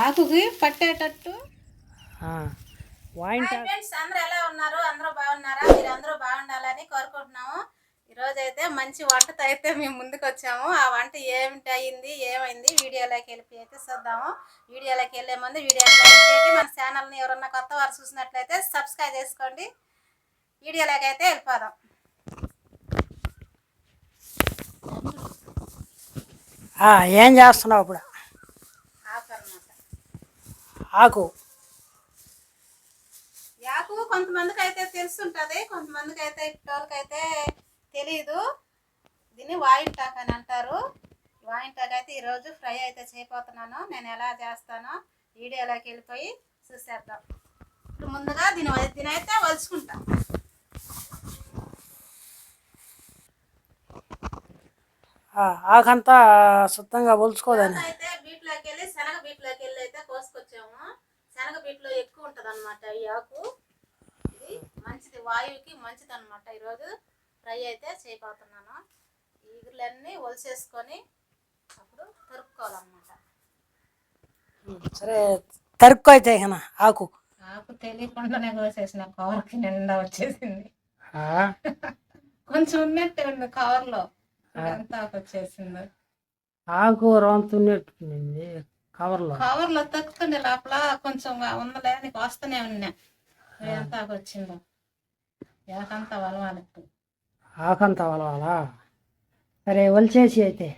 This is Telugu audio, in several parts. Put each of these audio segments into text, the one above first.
ఆకుకి పట్టేటట్టు. వాయింట ఫ్రెండ్స్ అందరూ ఎలా ఉన్నారు? అందరూ బాగున్నారా? మీరు అందరూ బాగుండాలని కోరుకుంటున్నాము. ఈ రోజు అయితే మంచి వంటతో అయితే మేము ముందుకు వచ్చాము ఆ వంట ఏమిటి అయింది ఏమైంది? వీడియోలోకి వెళ్ళి అయితే చూద్దాము. వీడియోలోకి వెళ్ళే ముందు వీడియో లైక్ చేయండి. మన ఛానల్ని ఎవరన్నా కొత్త వారు చూసినట్లయితే సబ్స్క్రైబ్ చేసుకోండి. వీడియోలోకి అయితే వెళ్ళిపోదాం. ఏం చేస్తున్నావు ఇప్పుడు? ఆకు యాకు కొంతమందికి అయితే తెలుసుంటది కొంతమందికి అయితే ఇప్పటికైతే తెలియదు దీన్ని వాయింటాక్ అని అంటారు. వాయింటాక్ అయితే ఈరోజు ఫ్రై అయితే చేయబోతున్నాను. నేను ఎలా చేస్తానో వీడియోలోకి వెళ్ళిపోయి చూసేద్దాం. ఇప్పుడు ముందుగా దీని దీని అయితే వలుచుకుంటా. ఆ, ఆకంతా శుద్ధంగా ఒలుచుకోదని తర్వాత అయితే బీట్లోకి వెళ్ళి శనగ బీట్లోకి వెళ్ళి అయితే కోసుకొచ్చాము. శనగ బీట్లో ఎక్కువ ఉంటుంది అనమాట ఈ ఆకు. ఇది మంచిది వాయువుకి మంచిది అనమాట ఈరోజు ఫ్రై అయితే చేయబోతున్నాను. ఈ ఈగులన్నీ ఒలిసేసుకొని అప్పుడు తరుక్కోవాలన్నమాట. సరే తరుక్కు అయితే ఆకు? ఆకు తెలియకుండానే కోసేసిన కవర్కి నిండా వచ్చేసింది. ఆ, కొంచెం ఉన్నట్టే ఉంది కవర్లో. అంతా వచ్చేసింది. ఆకు రాంతున్నట్టుంది కవర్లో. కవర్లో తక్కుతుండే లోపల కొంచెం ఉందలే నీకు వస్తూనే ఉన్నా. ఎంత వచ్చిందో ఏకంతా వలవాలి ఆకంతా వలవాలా? సరే ఒలిచేసి అయితే.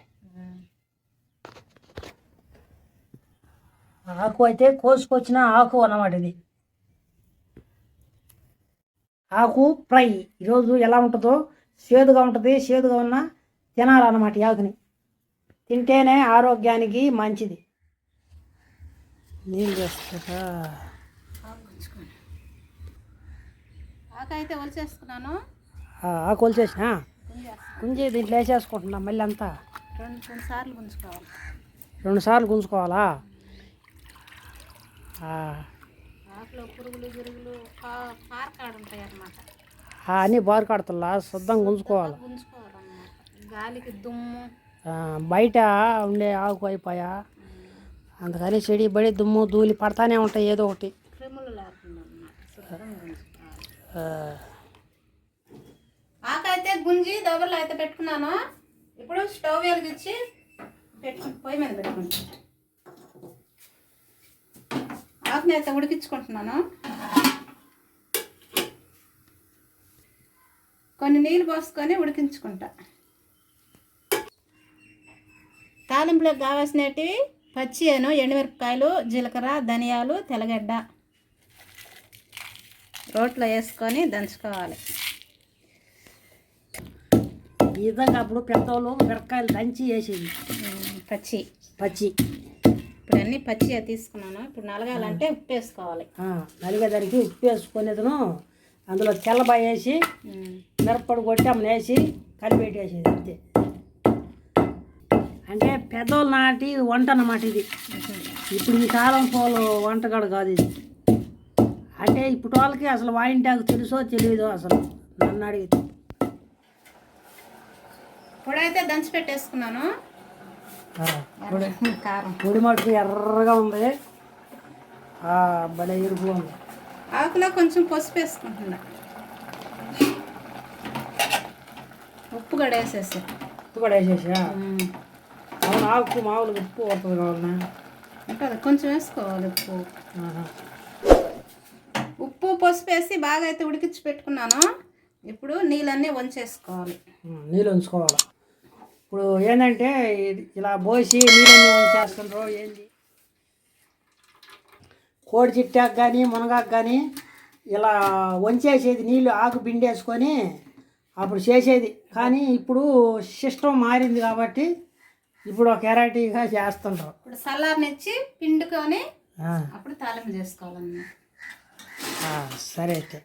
ఆకు అయితే కోసుకొచ్చిన ఆకు అన్నమాట ఇది. ఆకు ఫ్రై. ఈరోజు ఎలా ఉంటుందో చేదుగా ఉంటుంది చేదుగా ఉన్న తినాలన్నమాట ఆకుని. తింటేనే ఆరోగ్యానికి మంచిది. నీళ్ళు చేస్తారా ఆకు ఒలిచేసుకున్నాను. ఒలిచేసిన? గుంజి దీంట్లో వేసేసుకుంటున్నా మళ్ళీ అంతా. రెండు రెండు సార్లు గుంజుకోవాలి. రెండు సార్లు గుంజుకోవాలా? ఆకులో పురుగులు గిరుగులు పా- పారకాడు ఉంటాయి అన్నమాట అన్నీ బారు కడతల్లా శుద్ధం గుంజుకోవాలి? గుంజుకోవాలన్నమాట. గాలికి దుమ్ము బయట ఉండే ఆకు అయిపోయా. అందుకని చెడి బడి దుమ్ము ధూళి పడతానే ఉంటాయి ఏదో ఒకటి. క్రిములు లేకుండా అన్నమాట. శుభ్రంగా గుంజుకోవాలి ఆ, ఆకు అయితే గుంజి దొబర్లో అయితే పెట్టుకున్నాను. ఇప్పుడు స్టవ్ వెలిగించి పెట్టు పొయ్యి మీద పెట్టుకుంటాను ఆకుని అయితే ఉడికించుకుంటున్నాను. కొన్ని నీళ్ళు పోసుకొని ఉడికించుకుంటా. తాలింపులకు కావాల్సినవి పచ్చి అను ఎండుమిరపకాయలు జీలకర్ర ధనియాలు తెల్లగడ్డ. రోట్లో వేసుకొని దంచుకోవాలి. ఈ విధంగా అప్పుడు పెద్దోళ్ళు మిరపకాయలు దంచి వేసేది పచ్చి. పచ్చి. ఇప్పుడు అన్ని పచ్చిగా తీసుకున్నాను. ఇప్పుడు నలగాలంటే ఉప్పు వేసుకోవాలి నలిగేదానికి ఉప్పు వేసుకునేదను అందులో తెల్లబాయి వేసి ఉమ్, మిరప్పొడి కొట్టి అమ్మని వేసి కలిపెట్టేసేది అంతే. అంటే పెద్దోళ్ళ నాటి వంట అన్నమాట ఇది. ఇప్పుడు ఈ కాలం పోలు వంటగాడు కాదు ఇది. అంటే ఇప్పుడు వాళ్ళకి అసలు వాయింటాకు తెలుసో తెలియదో అసలు నన్ను అడిగితే. ఇప్పుడైతే దంచి పెట్టేసుకున్నాను. పొడి. మట్టుకు ఎర్రగా ఉంది. భలే ఎరుపుగా ఉంది. ఆకులో కొంచెం పసుపు వేసుకుంటున్నా. ఉప్పు కూడా వేసేసి. ఉప్పు కూడా వేసేసా? ఆకు మామూలుగా ఉప్పు వస్తుంది కావాలన్నా. ఉంటుంది కొంచెం వేసుకోవాలి ఉప్పు. ఉప్పు పసుపు వేసి బాగా అయితే ఉడికించి పెట్టుకున్నాను. ఇప్పుడు నీళ్ళన్నీ వంచేసుకోవాలి. నీళ్ళు ఉంచుకోవాలి? ఇప్పుడు ఏంటంటే ఇలా పోసి నీళ్ళని ఉంచేస్తుండ్రు ఏంది? కోడి చిట్టాకు కానీ మునగాకు కానీ ఇలా వంచేసేది నీళ్ళు ఆకు పిండేసుకొని అప్పుడు చేసేది. కానీ ఇప్పుడు సిస్టమ్ మారింది కాబట్టి ఇప్పుడు ఒక వెరైటీగా చేస్తుండ్రు ఇప్పుడు సల్లార్నిచ్చి పిండుకొని ఆ, అప్పుడు తాలింపు చేసుకోవాలన్నమాట. ఆ, సరే అయితే.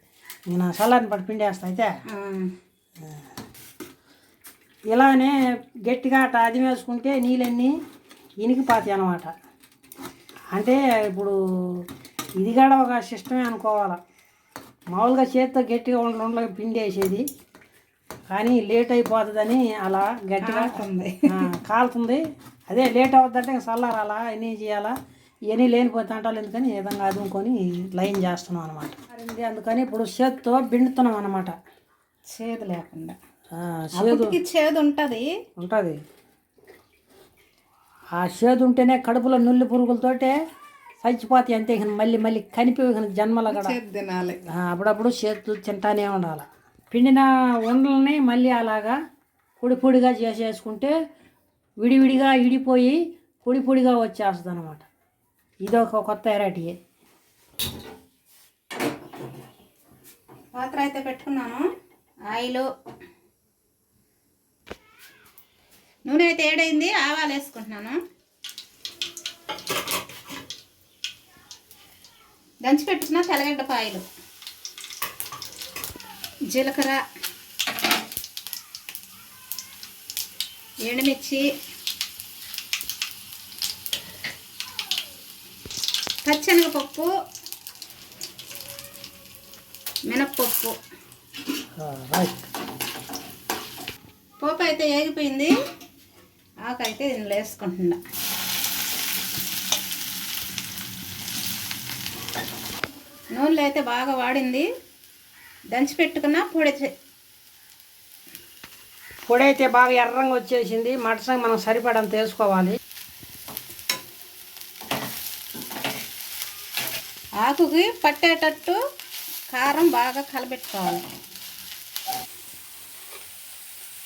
నేను సలాన్ని పట్టి పిండేస్తా అయితే. ఇలానే గట్టిగా అట్ట అది వేసుకుంటే నీళ్ళన్నీ ఇనికిపోతాయి అన్నమాట. అంటే ఇప్పుడు ఇది కూడా ఒక సిస్టమే అనుకోవాలి. మామూలుగా చేత్తో గట్టిగా ఉండ ఉండగా పిండి వేసేది కానీ లేట్ అయిపోతుందని అలా గట్టిగా కాలుతుంది. కాలుతుంది. అదే లేట్ అవుతుందంటే చల్లారాలా ఎన్ని చేయాలా? ఇవన్నీ లేనిపోతే అంటాలు ఎందుకని? ఈ విధంగా అదుముకొని లైన్ చేస్తున్నాం అనమాట అందుకని ఇప్పుడు చేత్తో బిండుతున్నాం అనమాట చేదు లేకుండా. చేదు. చేదు ఉంటుంది ఉంటుంది. ఆ చేదు ఉంటేనే కడుపులో నుల్లి పురుగులతోటే చచ్చిపోతాయి అంతే. మళ్ళీ మళ్ళీ కనిపి జన్మల కూడా. తినాలి. అప్పుడప్పుడు చేతులు తింటానే ఉండాలి. పిండిన ఉండలని మళ్ళీ అలాగా పొడి పొడిగా చేసేసుకుంటే విడివిడిగా ఇడిపోయి పొడి పొడిగా వచ్చేస్తుంది అనమాట ఇది ఒక కొత్త వెరైటీ. పాత్ర అయితే పెట్టుకున్నాను. ఆయిల్. నూనె అయితే ఏడైంది ఆవాలు వేసుకుంటున్నాను. దంచి పెట్టుకున్న తెల్లగడ్డ పాయలు జీలకర్ర ఎండుమిర్చి పచ్చెనగపప్పు మినప్పప్పు. పోపు అయితే ఏగిపోయింది. ఆకైతే దీనిలో వేసుకుంటున్నా నూనెలో అయితే బాగా వాడింది. దంచి పెట్టుకున్న పొడి పొడి అయితే బాగా ఎర్రంగా వచ్చేసింది. మటసంగా మనం సరిపడంత వేసుకోవాలి. ఆకుకి పట్టేటట్టు కారం బాగా కలబెట్టుకోవాలి.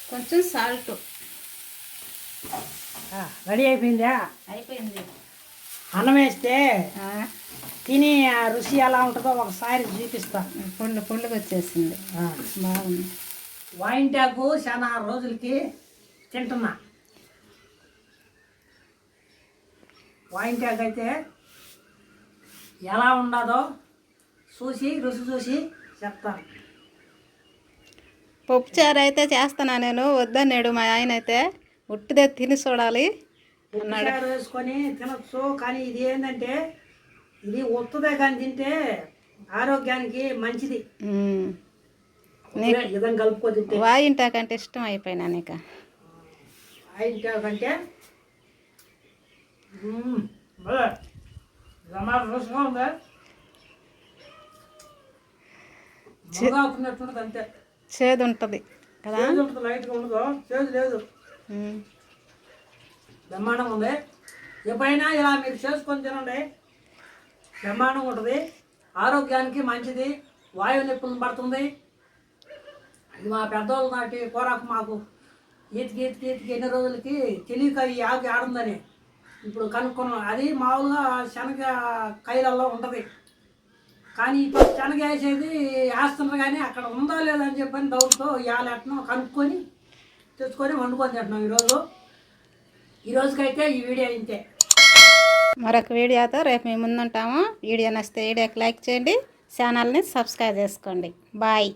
కొంచెం సాల్ట్. రెడీ అయిపోయిందా? అయిపోయింది. అన్నం వేస్తే తిని ఆ రుచి ఎలా ఉంటుందో ఒకసారి చూపిస్తా. పుల్లు పుల్లుగా వచ్చేసింది. బాగుంది. వాయింటాకు చాలా రోజులకి తింటున్నా. వాయింటాకు అయితే ఎలా ఉండదో చూసి రుచి చూసి చెప్తాను పప్పుచారు అయితే చేస్తానా నేను? వద్దన్నాడు మా ఆయన అయితే. ఉట్టిదే తిని చూడాలి వేసుకొని తినచ్చు కానీ ఇది ఏంటంటే ఇది ఒత్తుదే కానీ తింటే ఆరోగ్యానికి మంచిది. ఇదం కలుపుకో తింటే. వాయింటాకంటే ఇష్టం అయిపోయినా నీకు? మునగాకున్నట్టుండదు అంతే. చేదు ఉంటుంది కదా? చేదు ఉంటుంది లైట్గా ఉండదు. చేదు లేదు. ఉమ్. బ్రహ్మాండం ఉంది. ఎప్పుడైనా ఇలా మీరు చేసుకొని తినండి. బ్రహ్మాండం ఉంటుంది. ఆరోగ్యానికి మంచిది. వాయువు నొప్పులు పడుతుంది. ఇది మా పెద్దవాళ్ళు నాటి కూరకు మాకు. ఈతికి ఈతికి ఈతికి ఎన్ని రోజులకి తెలియక ఈ ఆకు ఆడుందని. ఇప్పుడు కనుక్కున్నాం. అది మామూలుగా శనగ కైలల్లో ఉంటుంది. కానీ ఇప్పుడు శనగ వేసేది వేస్తున్నారు కానీ అక్కడ ఉందా లేదా అని చెప్పని డౌట్తో ఇవాళ కనుక్కొని తెచ్చుకొని వండుకొని తింటున్నాం ఈరోజు. ఈ రోజుకైతే ఈ వీడియో ఇంతే. మరొక వీడియోతో రేపు మేము ముందుంటాము. వీడియో నచ్చితే వీడియోకి లైక్ చేయండి. ఛానల్ని సబ్స్క్రైబ్ చేసుకోండి. బాయ్.